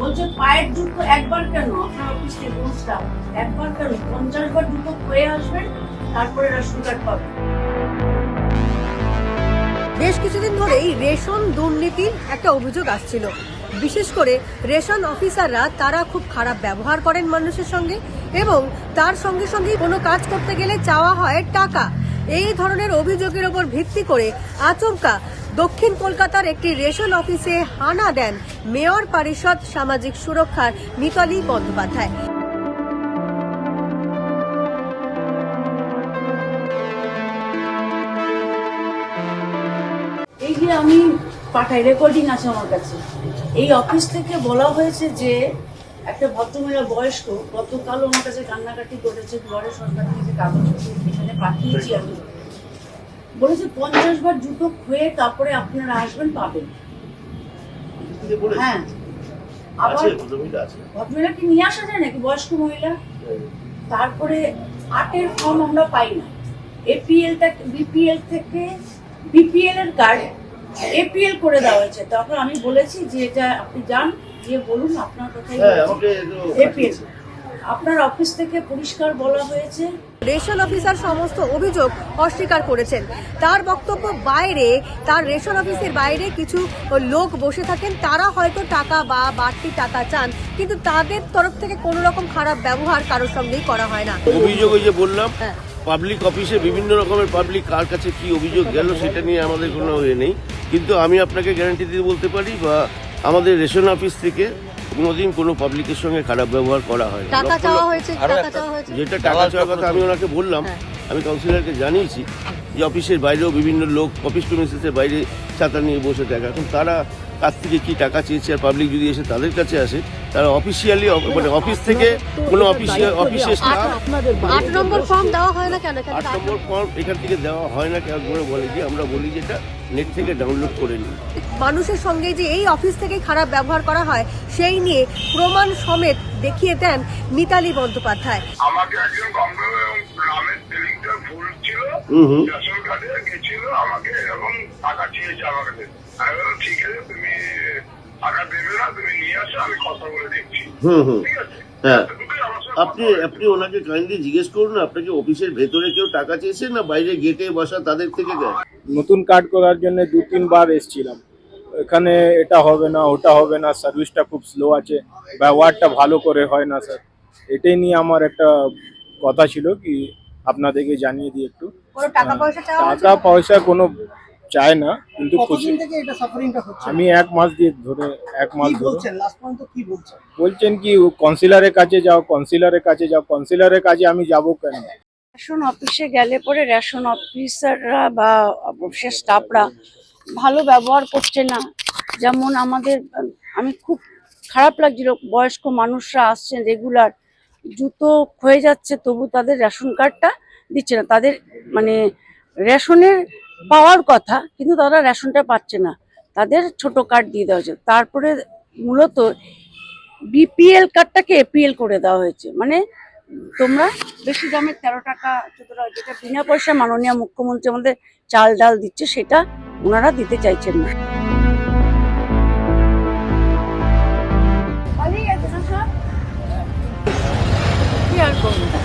বলছে পায়ের একবার কেন? আপনার অফিস থেকে একবার কেন? পঞ্চাশ বার আসবেন, তারপরে বেশ কিছুদিন ধরেই রেশন দুর্নীতির একটা অভিযোগ আসছিল। বিশেষ করে রেশন অফিসাররা, তারা খুব খারাপ ব্যবহার করেন মানুষের সঙ্গে এবং তার সঙ্গে সঙ্গে কোনো কাজ করতে গেলে চাওয়া হয় টাকা। এই ধরনের অভিযোগের ওপর ভিত্তি করে আচমকা দক্ষিণ কলকাতার একটি রেশন অফিসে হানা দেন মেয়র পরিষদ সামাজিক সুরক্ষার মিতালি বন্দ্যোপাধ্যায়। এই যে আমি পাঠাই রেকর্ডিং আছে আমার কাছে। এই অফিস থেকে বলা হয়েছে যে একটা ভদ্রমহিলা বয়স্ক গতকাল আমার কাছে কান্নাকাটি করেছে ঘরে সরকার থেকে কাগজ এখানে পাঠিয়েছি আমি। বলেছে পঞ্চাশ বার জুতো খুয়ে তারপরে আপনারা আসবেন পাবেন। হ্যাঁ। আবার ভদ্রমহিলাকে নিয়ে আসা যায় নাকি? বয়স্ক মহিলা? তারপরে আটের ফর্ম আমরা পাই না। এপিএল বিপিএল থেকে বিপিএল এর কার্ড এপিএল করে দেওয়া হয়েছে। তখন আমি বলেছি যে এটা আপনি যান গিয়ে বলুন আপনার কথাই হ্যাঁ এপিএল আপনার অফিস থেকে পরিষ্কার বলা হয়েছে? রেশন অফিসার সমস্ত অভিযোগ অস্বীকার করেছেন। তার বক্তব্য বাইরে তার রেশন অফিসের বাইরে কিছু লোক বসে থাকেন। তারা হয়তো টাকা বা বাড়তি টাকা চান কিন্তু তাদের তরফ থেকে কোনো রকম খারাপ ব্যবহার কারোর সঙ্গেই করা হয় না। অভিযোগ ওই যে বললাম হ্যাঁ। পাবলিক অফিসে বিভিন্ন রকমের পাবলিক কার কাছে কি অভিযোগ গেল সেটা নিয়ে আমাদের কোনো ইয়ে নেই। কিন্তু আমি আপনাকে গ্যারান্টি দিয়ে বলতে পারি বা আমাদের রেশন অফিস থেকে কোনোদিন কোনো পাবলিকের সঙ্গে খারাপ ব্যবহার করা হয় না। টাকা চাওয়া হয়েছে টাকা চাওয়া হয়েছে। যেটা টাকা চাওয়ার কথা আমি ওনাকে বললাম হ্যাঁ। আমি কাউন্সিলরকে জানিয়েছি যে অফিসের বাইরেও বিভিন্ন লোক অফিস প্রেমিসেসের বাইরে ছাতা নিয়ে বসে থাকে। এখন তারা কাছ থেকে কি টাকা চেয়েছে আর পাবলিক যদি এসে তাদের কাছে আসে তারা অফিসিয়ালি মানে অফিস থেকে কোনো অফিসিয়াল অফিসের স্টাফ আট নম্বর ফর্ম দেওয়া হয় না কেন? আট নম্বর ফর্ম এখান থেকে দেওয়া হয় না কেন করে বলে যে আমরা বলি যেটা নেট থেকে ডাউনলোড করে নিই মানুষের সঙ্গে যে এই অফিস থেকে খারাপ ব্যবহার করা হয় সেই নিয়ে প্রমাণ সমেত দেখিয়ে দেন মিতালি বন্দ্যোপাধ্যায়। আমাকে একজন গঙ্গা এবং রেশন কার্ডে গেছিল আমাকে এরকম টাকা চেয়েছে আমার কাছে আমি বললাম ঠিক আছে তুমি টাকা দেবে না তুমি নিয়ে আসো আমি কথা বলে দেখছি। হুম হুম। ঠিক আছে। হ্যাঁ। আপনি আপনি ওনাকে কাইন্ডলি জিজ্ঞেস করুন আপনাকে অফিসের ভেতরে কেউ টাকা চেয়েছে না বাইরে গেটে বসা তাদের থেকে নতুন কার্ড করার জন্য দু তিনবার এসেছিলাম। এখানে এটা হবে না ওটা হবে না সার্ভিসটা খুব স্লো আছে ব্যবহারটা ভালো করে হয় না স্যার এটাই নিয়ে আমার একটা কথা ছিল কি আপনাদেরকে জানিয়ে দিই একটু। কোনো টাকা পয়সা চাওয়া টাকা পয়সা কোনো চায় না কিন্তু খুশি। থেকে এটা সাফারিংটা হচ্ছে? আমি এক মাস দিয়ে ধরে এক মাস ধরে। বলছেন? লাস্ট পর্যন্ত কি বলছেন? বলছেন কি কাউন্সিলরের কাছে যাও কাউন্সিলরের কাছে যাও। কাউন্সিলরের কাছে আমি যাব কেন? রেশন অফিসে গেলে পরে রেশন অফিসাররা বা অফিসের স্টাফরা ভালো ব্যবহার করছে না। যেমন আমাদের আমি খুব খারাপ লাগছিল বয়স্ক মানুষরা আসছেন রেগুলার জুতো ক্ষয়ে যাচ্ছে তবু তাদের রেশন কার্ডটা দিচ্ছে না। তাদের মানে রেশনের পাওয়ার কথা কিন্তু তারা রেশনটা পাচ্ছে না। তাদের ছোট কার্ড দিয়ে দেওয়া হয়েছে। তারপরে মূলত বিপিএল কার্ডটাকে এপিএল করে দেওয়া হয়েছে। মানে তোমরা বেশি দামের তেরো টাকা চোদ্দ টাকা যেটা বিনা পয়সা মাননীয় মুখ্যমন্ত্রী আমাদের চাল ডাল দিচ্ছে সেটা ওনারা দিতে চাইছেন না। কি আর করব?